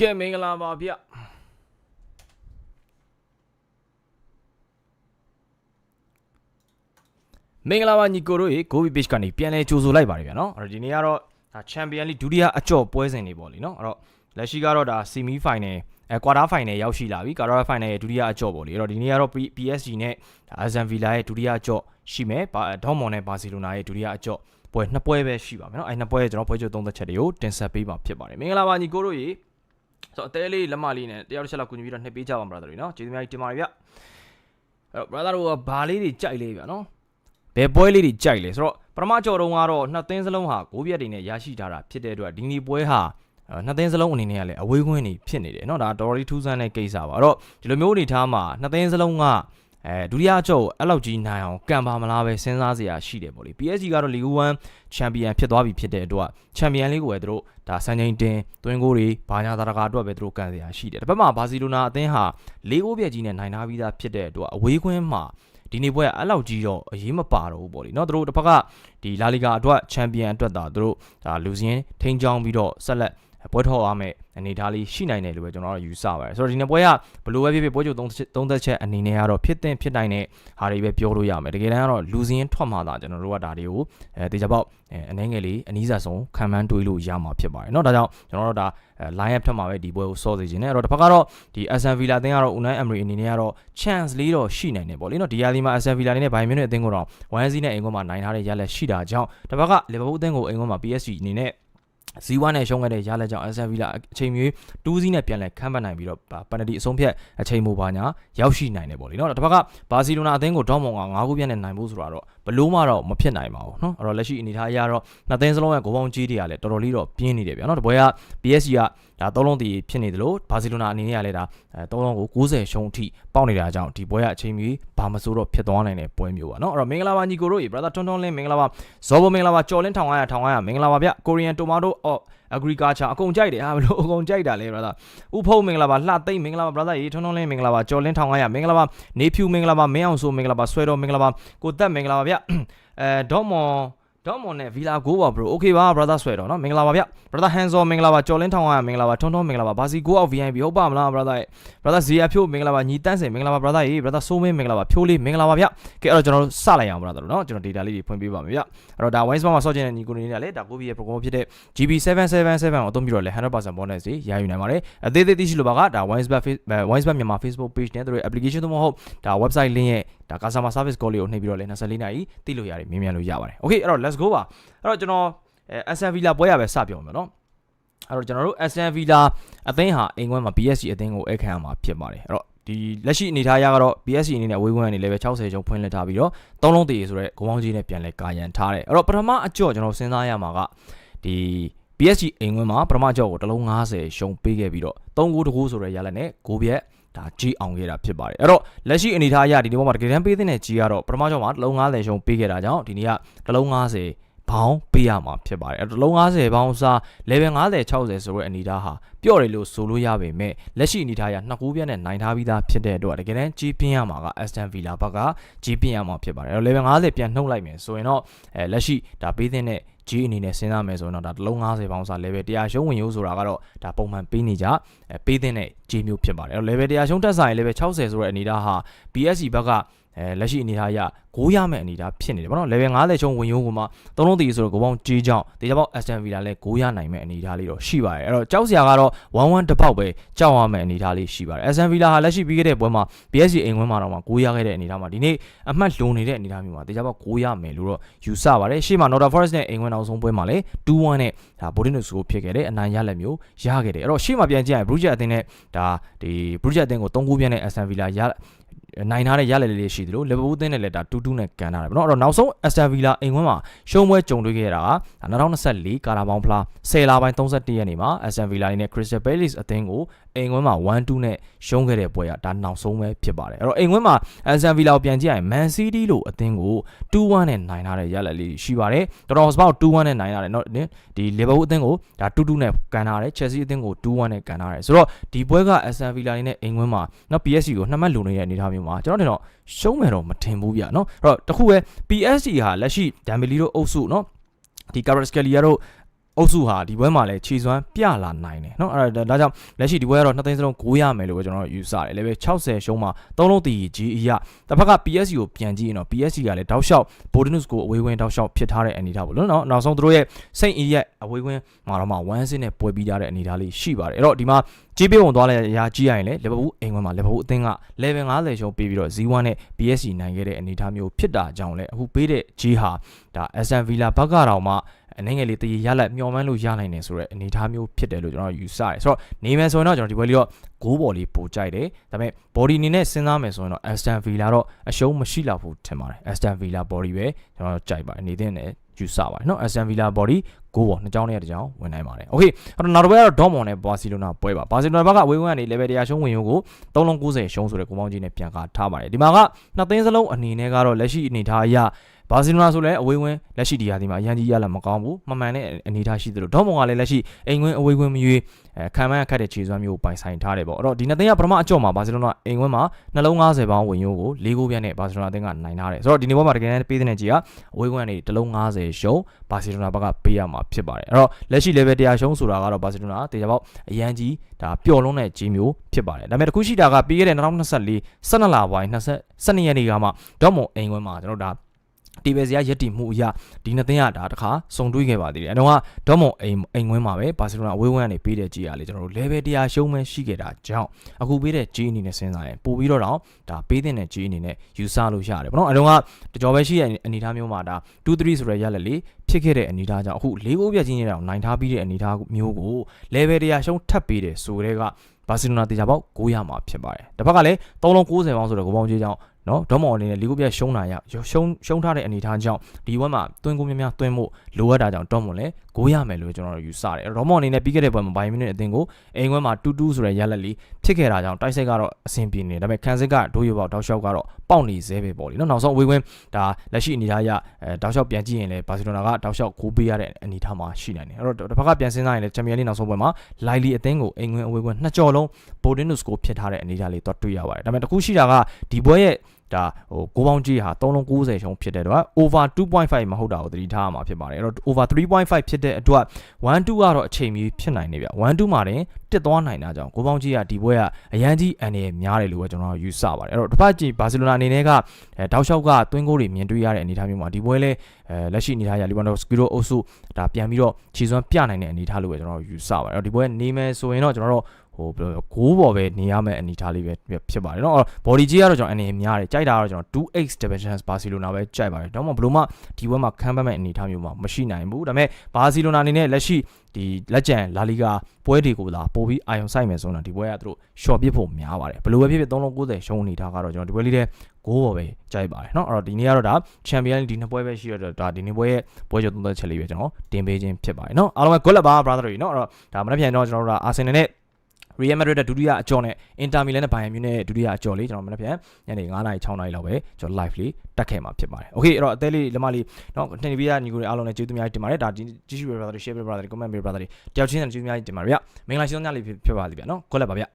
ကဲမင်္ဂလာပါဗျမင်္ဂလာပါညီကိုတို့ရေ Gobi Page ကနေပြန်လဲကြိုဆိုလိုက်ပါတယ်ဗျာနော်အဲ့တော့ဒီနေ့ကတော့ဒါ Champion League ဒုတိယအကြော့ပွဲစဉ်တွေပေါ့လीနော်အဲ့တော့လက်ရှိကတော့ဒါ semi final အဲ quarter final ရောက်ရှိလာပြီ quarter final ရဲ့ဒုတိယအကြော့ပေါ့လीအဲ့တော့ဒီနေ့ကတော့ PSG နဲ့ဒါ Aston Villa ရဲ့ဒုတိယအကြော့ရှိမယ်ဒေါမွန်နဲ့ဘာစီလိုနာရဲ့ဒုတိယအကြော့ပွဲနှစ်ပွဲပဲရှိပါမယ်နော်အဲနှစ်ပွဲကျွန်တော်ပွဲချုပ်သုံးသက်ချက်တွေကိုတင်ဆက်ပေးပါဖြစ်ပါတယ်မင်္ဂလာပါညီကိုတို့ရေ ဆိုတော့အသေးလေးလက်မလေးနဲ့တယောက်တစ်ချက်လောက်ကူညီပြီးတော့နှစ်ပေးကြပါ brother တွေနော်ကျေးဇူးများကြီးတင်ပါတယ်ဗျအဲ့တော့ brother တို့ကဘာလေးတွေကြိုက်လေးဗျနော်ဘယ်ပွဲလေးတွေကြိုက်လဲဆိုတော့ပထမကြော်တုံးကတော့နှစ်သင်းစလုံးဟာဂိုးပြက်တွေနဲ့ရရှိထားတာဖြစ်တဲ့အတွက်ဒီနေ့ပွဲဟာနှစ်သင်းစလုံးအနေနဲ့ကလည်းအဝေးခွင်းနေဖြစ်နေတယ်เนาะဒါတော်တော်လေးထူးဆန်းတဲ့ကိစ္စပါအဲ့တော့ဒီလိုမျိုးအနေထားမှာနှစ်သင်းစလုံးက အဲဒုတိယအကြော့အဲ့လောက်ကြီးနိုင်အောင်ကံပါမလားပဲစဉ်းစားစရာရှိတယ်ပေါ့လေ PSG ကတော့ League 1 Champion ဖြစ်သွားပြီဖြစ်တဲ့အတွက် Champion League ကိုပဲသူတို့ဒါစံချိန်တင်သွင်းကိုတွေဘာညာသာတကာအတွက်ပဲသူတို့ကန်စရာရှိတယ်တစ်ဖက်မှာဘာစီလိုနာအသင်းဟာလေးအိုးပြက်ကြီးနဲ့နိုင်ထားပြီးသားဖြစ်တဲ့အတွက်အဝေးခွင်းမှာဒီနေ့ပွဲကအဲ့လောက်ကြီးတော့အရေးမပါတော့ဘူးပေါ့လေเนาะသူတို့တစ်ဖက်ကဒီလာလီဂါအတွက်ချန်ပီယံအတွက်ဒါသူတို့ဒါလူစင်းထိန်းချောင်းပြီးတော့ဆက်လက် ပွဲထောက်ရမယ်အနေထားလေးရှိနိုင်တယ်လို့ပဲကျွန်တော်တို့ယူဆပါတယ်ဆိုတော့ဒီနေ့ပွဲကဘလို့ပဲဖြစ်ဖြစ်ပွဲချုပ်သုံးသက်ချက်အနေနဲ့ကတော့ဖြစ်တဲ့ဖြစ်တိုင်းနဲ့ဟာတွေပဲပြောလို့ရမယ်တကယ်တမ်းကတော့လူစင်းထွက်မှသာကျွန်တော်တို့ကဒါတွေကိုအဲတေချာပေါက်အဲအနှဲငယ်လေးအနည်းစားဆုံးခံမှန်းတွေးလို့ရမှာဖြစ်ပါတယ်เนาะဒါကြောင့်ကျွန်တော်တို့ဒါ line up ထက်မှာပဲဒီပွဲကိုစောစေခြင်းနဲ့အဲ့တော့တစ်ဖက်ကတော့ဒီ Aston Villa အသင်းကတော့ Unai Emery အနေနဲ့ကတော့ chance လေးတော့ရှိနိုင်တယ်ပေါ့လေနော်ဒီရာသီမှာ Aston Villa အနေနဲ့ Bayern Munich အသင်းကိုတော့1-0နဲ့အိမ်ကွန်းမှာနိုင်ထားတဲ့ရလက်ရှိတာကြောင့်တစ်ဖက်က Liverpool အသင်းကိုအိမ်ကွန်းမှာ PSG အနေနဲ့ ဇီဝနဲ့ရှုံးခဲ့တဲ့ရလက်ကြောင့် Aston Villa အချိန်မျိုးတူးစီးနဲ့ပြန်လဲခမ်းပတ်နိုင်ပြီးတော့ပန်နတီအဆုံးဖြတ်အချိန်မိုးပါညာရောက်ရှိနိုင်တယ်ပေါ့လေနော်တစ်ဖက်ကဘာစီလိုနာအသင်းကိုဒေါမွန်က9ခုပြည့်နဲ့နိုင်ဖို့ဆိုတော့ ဘလို့မှတော့မဖြစ်နိုင်ပါဘူးเนาะအဲ့တော့လက်ရှိအနေထားအရတော့နှစ်သင်းစလုံးရဲ့ဂိုးပေါင်းကြီးတွေကလည်းတော်တော်လေးတော့ပြင်းနေတယ်ဗျာเนาะတပွဲက PSG ကဒါသုံးလုံးတည်ဖြစ်နေတယ်လို့ဘာစီလိုနာအနေနဲ့ကလည်းဒါအဲသုံးလုံးကို90ရှုံးအထိပေါက်နေတာကြောင့်ဒီပွဲကအချိန်ကြီးဘာမစိုးတော့ဖြစ်သွားနိုင်တဲ့ပွဲမျိုးပါเนาะအဲ့တော့မင်္ဂလာပါညီကိုတို့ရေ brother ထွန်းထွန်းလင်းမင်္ဂလာပါဇော်ဘမင်္ဂလာပါကျော်လင်း1500 1500မင်္ဂလာပါဗျကိုရီယန်တိုမာတိုအော် agriculture အကုန်ကြိုက်တယ်ဟာဘလို့အကုန်ကြိုက်တာလဲ brother ဥဖုံမင်္ဂလာပါလှသိမ့်မင်္ဂလာပါ brother ရေထွန်းထွန်းလင်းမင်္ဂလာပါကျော်လင်း1500မင်္ဂလာပါနေဖြူမင်္ဂလာပါမင်းအောင်ဆိုမင်္ဂလာပါဆွဲတော်မင်္ဂလာပါကိုသက်မင်္ဂလာပါဗျအဲဒေါမွန် ဒေါမွန်နဲ့ဗီလာဂိုးပါ bro okay ပါ brother ဆွဲတော့နော်မင်္ဂလာပါဗျ brother ဟန်ဇော်မင်္ဂလာပါကျော်လင်းထောင်ရမင်္ဂလာပါထွန်းထွန်းမင်္ဂလာပါဘာစီဂိုးအောင် VIP ဟုတ်ပါမလား brother ရဲ့ brother ဇီယာဖြိုးမင်္ဂလာပါညီတန်းစင်မင်္ဂလာပါ brother ရေ brother ဆိုးမင်းမင်္ဂလာပါဖြိုးလေးမင်္ဂလာပါဗျကဲအဲ့တော့ကျွန်တော်တို့စလိုက်အောင် brother တို့နော်ကျွန်တော် data လေးတွေဖွင့်ပေးပါမယ်ဗျအဲ့တော့ဒါ wise bar မှာဆော့ချင်တဲ့ညီကိုနေတာလေဒါကိုဗီရဲ့ program ဖြစ်တဲ့ GB777 ကိုအသုံးပြုတော့လေ100% bonus တွေရယူနိုင်ပါတယ်အသေးသေးသိရှိလိုပါကဒါ wise bar wise bar မြန်မာ Facebook page နဲ့တို့ရဲ့ application သို့မဟုတ်ဒါ website link ရဲ့ဒါ customer service call လေးကိုနှိပ်ပြီးတော့လေ24နာရီသိလို့ရတယ်မြင်မြန်လို့ရပါတယ် okay အဲ့တော့ let's go ပါအဲ့တော့ကျွန်တော်အဲ Aston Villa ပွဲရပဲစပြောမယ်နော်အဲ့တော့ကျွန်တော်တို့ Aston Villa အသင်းဟာအိမ်ကွင်းမှာ PSG အသင်းကိုအခမ်းအမှာဖြစ်ပါတယ်အဲ့တော့ဒီလက်ရှိအနေထားရကတော့ PSG အနေနဲ့အဝေးကွင်းကနေ level 60ကျော်ဖွင့်လှစ်ထားပြီးတော့သုံးလုံးတည်ဆိုတဲ့ဂုံပေါင်းကြီးနဲ့ပြန်လဲကာရန်ထားတယ်အဲ့တော့ပထမအကြော့ကျွန်တော်စဉ်းစားရမှာကဒီ PSG အိမ်ကွင်းမှာပထမအကြော့ကိုတလုံး90ရှုံပေးခဲ့ပြီးတော့3ဂိုးတဂိုးဆိုတဲ့ရလနဲ့ဂိုးပြက် ဒါကြီးအောင်ခဲ့တာဖြစ်ပါတယ်အဲ့တော့လက်ရှိအနေထားအရဒီနေ့ပေါ်မှာတကယ်တမ်းပေးတဲ့ကြီးကတော့ပထမကြောင့်မှာတလုံး90ရှုံပေးခဲ့တာကြောင့်ဒီနေ့ကတလုံး90ဘောင်းပေးရမှာဖြစ်ပါတယ်အဲ့တော့လုံး90ဘောင်းစား level 50 60ဆိုတဲ့အနေအထားဟာပြော့တယ်လို့ဆိုလို့ရပေမဲ့လက်ရှိအနေအထားအရနှစ်ကူးပြတ်နဲ့နိုင်ထားပြီးသားဖြစ်တဲ့အတွက်တကယ်တမ်းကြီးပြင်းရမှာက Aston Villa ဘက်ကကြီးပြင်းရမှာဖြစ်ပါတယ်အဲ့တော့ level 50ပြန်နှုတ်လိုက်မယ်ဆိုရင်တော့အဲလက်ရှိဒါပေးတဲ့ ကြီးအနေနဲ့စဉ်းစားမယ်ဆိုရင်တော့ဒါတလုံး90ပေါင်းစား level 100ရှုံးဝင်ရိုးဆိုတာကတော့ဒါပုံမှန်ပေးနေကြအဲပေးတဲ့ကြီးမျိုးဖြစ်ပါတယ်အဲ့တော့ level 100ရှုံးတက်ဆိုင် level 60ဆိုတဲ့အနေအထားဟာ BSC ဘက်က အဲလက်ရှိအနေအထားအရဂိုးရမယ့်အနေအထားဖြစ်နေတယ်ဗောနော် level 50ချုံဝင်ရိုးကမှသုံးလုံးတည်ဆိုတော့ဂိုးပေါင်းကြီးကြောင်းတေချာပေါက် Aston Villa လည်းဂိုးရနိုင်မယ့်အနေအထားလေးတော့ရှိပါတယ်အဲ့တော့ကြောက်စရာကတော့1-1တစ်ပေါက်ပဲကြောက်ရမယ့်အနေအထားလေးရှိပါတယ် Aston Villa ဟာလက်ရှိပြီးခဲ့တဲ့ပွဲမှာ PSG အိမ်ဝင်းမှာတော့မှဂိုးရခဲ့တဲ့အနေအထားမှာဒီနေ့အမှတ်လုံနေတဲ့အနေအထားမျိုးမှာတေချာပေါက်ဂိုးရမယ်လို့တော့ယူဆပါတယ်ရှေ့မှာ Nottingham Forest နဲ့အိမ်ဝင်းနောက်ဆုံးပွဲမှာလည်း2-1နဲ့ဒါ Bodin ကိုဖြစ်ခဲ့တယ်အနိုင်ရလက်မျိုးရခဲ့တယ်အဲ့တော့ရှေ့မှာပြန်ကြည့်ရင် Bruges အသင်းနဲ့ဒါဒီ Bruges အသင်းကို3ဂိုးပြန့်နဲ့ Aston Villa ရ နိုင်ထားတဲ့ရလက်လေးလေးရှိသလိုလီဗာပူးအသင်းနဲ့လည်းဒါတူတူနဲ့ကန်ထားတယ်ဗောနော်အဲ့တော့နောက်ဆုံး Aston Villa အိမ်ဝန်းမှာရှုံးပွဲကြုံတွေ့ခဲ့တာက2024ကာလာဘောင်ဖလား10လပိုင်း31ရက်နေ့မှာ Aston Villa နဲ့ Crystal Palace အသင်းကိုအိမ်ဝန်းမှာ1-2နဲ့ရှုံးခဲ့တဲ့ပွဲကဒါနောက်ဆုံးပဲဖြစ်ပါတယ်အဲ့တော့အိမ်ဝန်းမှာ Aston Villa ကိုပြန်ကြည့်ရင် Man City လို့အသင်းကို2-1နဲ့နိုင်ထားတဲ့ရလက်လေးရှိပါတယ်တော်တော်စပောက်2-1နဲ့နိုင်ရတယ်เนาะဒီလီဗာပူးအသင်းကိုဒါ2-2နဲ့ကန်ထားတယ် Chelsea အသင်းကို2-1နဲ့ကန်ထားတယ်ဆိုတော့ဒီပွဲက Aston Villa နဲ့အိမ်ဝန်းမှာเนาะ PSG ကိုနှစ်မှတ်လုံနေတဲ့အနေအထားမျိုး မှာကျွန်တော်တို့တော့ရှုံးမယ်တော့မထင်ဘူးဗျเนาะအဲ့တော့တခုပဲ PSG ဟာလက်ရှိဒမ်ဘီလီတို့အုပ်စုเนาะဒီ Carrascalia တို့ အုပ်စုဟာဒီပွဲမှာလည်းခြေစွမ်းပြလာနိုင်တယ်เนาะအဲ့ဒါဒါကြောင့်လက်ရှိဒီပွဲကတော့နှစ်သိန်းစလုံး9ရမယ်လို့ပဲကျွန်တော်တို့ယူဆတယ် level 60ရှုံးမှာ3လုံးတည်ကြီးအရာတစ်ဖက်က PSG ကိုပြန်ကြည့်ရင်တော့ PSG ကလည်းတောက်လျှောက် Bodinus ကိုအဝေးဝင်တောက်လျှောက်ဖြစ်ထားတဲ့အနေအထားပေါ့နော်နောက်ဆုံးသူတို့ရဲ့ Saint Etienne အဝေးဝင်မှာတော့မှ1 sit နဲ့ပွဲပြီးထားတဲ့အနေအထားလေးရှိပါတယ်အဲ့တော့ဒီမှာကြေးပေးဝင်သွားလိုက်ရာကြီးရရင်လေလီဗာပူးအိမ်ဝင်မှာလီဗာပူးအသင်းက level 50ရှုံးပေးပြီးတော့ Z1 နဲ့ PSG နိုင်ခဲ့တဲ့အနေအထားမျိုးဖြစ်တာကြောင့်လေအခုပေးတဲ့ဂျီဟာဒါ Aston Villa ဘက်ကတောင်မှ အနေငယ်လေးတည်ရလက်မျော်မှန်းလို့ရနိုင်တယ်ဆိုတော့အနေအထားမျိုးဖြစ်တယ်လို့ကျွန်တော်ယူဆတယ်ဆိုတော့နေမယ်ဆိုရင်တော့ကျွန်တော်ဒီပွဲလေးတော့ဂိုးဘော်လေးပိုကြိုက်တယ်ဒါပေမဲ့ body အနေနဲ့စဉ်းစားမယ်ဆိုရင်တော့ Aston Villa တော့အရှုံးမရှိလောက်ဘူးထင်ပါတယ် Aston Villa body ပဲကျွန်တော်ကြိုက်ပါတယ်နေတဲ့နဲ့ယူဆပါတယ်เนาะ Aston Villa body ဂိုးဘော်နှစ်ကြောင်းနဲ့တစ်ကြောင်းဝင်နိုင်ပါတယ် okay အဲ့တော့နောက်တစ်ပွဲကတော့ Dortmund နဲ့ Barcelona ပွဲပါ Barcelona ဘက်ကဝေးဝန်းကနေ level 100ရှုံးဝင်ရုံကို3လုံး90ရှုံးဆိုတဲ့ကိုမောင်းကြီးနဲ့ပြန်ကားထားပါတယ်ဒီမှာကနှစ်သိန်းစလုံးအနေနဲ့ကတော့လက်ရှိအနေထားအရ ဘာစီလိုနာဆိုလည်းအဝေးဝင်လက်ရှိဒီရာဒီမှာအရန်ကြီးရလာမကောင်းဘူးမမှန်တဲ့အနေအထားရှိသလိုဒေါမွန်ကလည်းလက်ရှိအိမ်ဝင်အဝေးဝင်မရွေးအဲခံမှန်းခတ်တဲ့ခြေစွမ်းမျိုးပိုင်ဆိုင်ထားတယ်ပေါ့အဲ့တော့ဒီနှစ်သိန်းကပထမအကြော့မှာဘာစီလိုနာအိမ်ဝင်မှာနှလုံး90ပေါင်းဝင်ရိုးကို၄ဂိုးပြတ်နဲ့ဘာစီလိုနာအသင်းကနိုင်ထားတယ်ဆိုတော့ဒီနေ့ဘောမှာတကယ်တမ်းပေးတဲ့ကြီးကအဝေးဝင်ကနေတစ်လုံး90ရှုံးဘာစီလိုနာဘက်ကပေးရမှာဖြစ်ပါတယ်အဲ့တော့လက်ရှိ level 100ရှုံးဆိုတာကတော့ဘာစီလိုနာတေချာပေါက်အရန်ကြီးဒါပျော်လုံးတဲ့ကြီးမျိုးဖြစ်ပါတယ်ဒါပေမဲ့တခုရှိတာကပြီးခဲ့တဲ့2024 12လပိုင်း20 12ရက်နေ့ကမှဒေါမွန်အိမ်ဝင်မှာကျွန်တော်တို့ဒါ တီဗယ်စီကရက်တီမှုအရာဒီနှစ်သင်းကဒါတခါစုံတွေးခဲ့ပါသေးတယ်အဲတော့ကဒေါမွန်အိမ်အိမ်ဝင်းမှာပဲဘာစီလိုနာအဝေးဝန်းကနေပေးတဲ့ကြီးရလေကျွန်တော်တို့ level 100ရှုံးမဲရှိခဲ့တာကြောင့်အခုပေးတဲ့ကြီးအနေနဲ့စဉ်းစားရင်ပို့ပြီးတော့တော့ဒါပေးတဲ့ကြီးအနေနဲ့ယူဆလို့ရတယ်ပေါ့နော်အဲတော့ကတကြောပဲရှိတဲ့အနေအထားမျိုးမှာဒါ2 3ဆိုတဲ့ရက်လက်လေးဖြစ်ခဲ့တဲ့အနေအထားကြောင့်အခု၄ကိုပြချင်းနေတာကိုနိုင်ထားပြီးတဲ့အနေအထားမျိုးကို level 100ရှုံးထပ်ပေးတယ်ဆိုတဲ့ကဘာစီလိုနာတေချာပေါက်9ရမှာဖြစ်ပါတယ်တစ်ဖက်ကလည်း3လုံး90ပေါင်းဆိုတဲ့ကိုပေါင်းကြီးကြောင့် နော်ဒေါမော်အနေနဲ့လီဂိုပြတ်ရှုံးတာရရှုံးရှုံးထားတဲ့အနေအထားကြောင့်ဒီဘက်မှာတွင်းကိုများများတွင်းဖို့လိုအပ်တာကြောင့်ဒေါမော်လည်းဂိုးရမယ်လို့ကျွန်တော်တို့ယူဆတယ်ဒေါမော်အနေနဲ့ပြီးခဲ့တဲ့ပွဲမှာဘိုင်မီနစ်အသင်းကိုအိမ်ခွဲမှာ2-2ဆိုတဲ့ရလက်လေးဖြစ်ခဲ့တာကြောင့်တိုက်စစ်ကတော့အဆင်ပြေနေတယ်ဒါပေမဲ့ခံစစ်ကဒိုးရပေါက်တောက်လျှောက်ကတော့ပေါက်နေသေးပဲပေါ့လေနော်နောက်ဆုံးဝေးဝင်းဒါလက်ရှိအနေအထားရအဲတောက်လျှောက်ပြန်ကြည့်ရင်လည်းဘာစီလိုနာကတောက်လျှောက်ဂိုးပေးရတဲ့အနေအထားမှာရှိနိုင်တယ်အဲ့တော့တစ်ဖက်ကပြန်စဉ်းစားရင်လည်းချန်ပီယံလိနောက်ဆုံးပွဲမှာလိုင်လီအသင်းကိုအိမ်ခွဲအဝေးခွဲနှစ်ကြော်လုံးဘိုဒင်းနုစကိုဖြစ်ထားတဲ့အနေအထားလေးတော့တွေ့ရပါတယ်ဒါပေမဲ့တခုရှိတာကဒီပွဲရဲ့ ဒါဟိုကိုပေါင်းကြီးဟာ3လုံး90ရှုံးဖြစ်တဲ့တော့ over 2.5မဟုတ်တာကိုသတိထားရမှာဖြစ်ပါတယ်အဲ့တော့ over 3.5ဖြစ်တဲ့အတွက်1 2ကတော့အချိန်မီဖြစ်နိုင်နေဗျ1 2မှာတင်တက်သွားနိုင်တာကြောင့်ကိုပေါင်းကြီးကဒီပွဲကအရန်ကြီးအန်ရများတယ်လို့ပဲကျွန်တော်ယူဆပါတယ်အဲ့တော့တစ်ဖက်ကြည့်ဘာစီလိုနာအနေနဲ့ကအဲတောက်လျှောက်ကတွင်းကိုတွေမြင်တွေ့ရတဲ့အနေအထားမျိုးမှာဒီပွဲလဲအဲလက်ရှိအနေအထားရလီဗန်ဒိုစကီရိုအုပ်စုဒါပြန်ပြီးတော့ခြေစွမ်းပြနိုင်တဲ့အနေအထားလို့ပဲကျွန်တော်ယူဆပါတယ်အဲ့တော့ဒီပွဲနေမယ်ဆိုရင်တော့ကျွန်တော်တို့ ဟိုဘယ်လိုဂိုးပေါ်ပဲနေရမယ့်အနေအထားလေးပဲဖြစ်ပါတယ်เนาะ body ကြီးကတော့ကျွန်တော်အနေများတယ်ကြိုက်တာကတော့ကျွန်တော် 2x dimensions Barcelona ပဲကြိုက်ပါတယ်တော့မှဘလို့မှဒီဘက်မှာခံပတ်မဲ့အနေအထားမျိုးမှာမရှိနိုင်ဘူးဒါပေမဲ့ Barcelona အနေနဲ့လက်ရှိဒီလက်ကျန်လာလီဂါပွဲတွေကိုလာပို့ပြီးအာယုံဆိုင်မယ်ဆိုတော့ဒီပွဲကသူတို့ short ပစ်ဖို့များပါတယ်ဘလို့ပဲဖြစ်ဖြစ်3လုံး90ရှုံးအနေထားကတော့ကျွန်တော်ဒီပွဲလေးတဲ့ဂိုးပေါ်ပဲကြိုက်ပါတယ်เนาะအဲ့တော့ဒီနေ့ကတော့ဒါ champion ဒီနှစ်ပွဲပဲရှိရတော့ဒါဒီနေ့ပွဲရဲ့ပွဲကျော်သုံးသက်ချက်လေးပဲကျွန်တော်တင်ပေးခြင်းဖြစ်ပါတယ်เนาะအားလုံးပဲ good luck ပါ brother တွေเนาะအဲ့တော့ဒါမနေ့ပြန်တော့ကျွန်တော်တို့က Arsenal နဲ့ Real Madrid ဒုတိယအကြောနဲ့ Inter Milan နဲ့ Bayern Munich နဲ့ဒုတိယအကြောလေးကျွန်တော်မနေ့ပြန်ညနေ9:00နာရီ6:00နာရီလောက်ပဲကျွန်တော် live လေးတက်ခဲ့မှာဖြစ်ပါတယ်။ Okay အဲ့တော့အသေးလေးလက်မလေးเนาะတင်ပြရညီကိုတွေအားလုံးလည်းကျေးဇူးများတင်ပါတယ်။ဒါကြည့်ရှု brother တွေ share brother တွေ comment brother တွေတယောက်ချင်းကျေးဇူးများတင်ပါတယ်ဗျ။မင်္ဂလာရှိသောညလေးဖြစ်ပါလိမ့်ဗျာနော်။ကိုလက်ပါဗျ။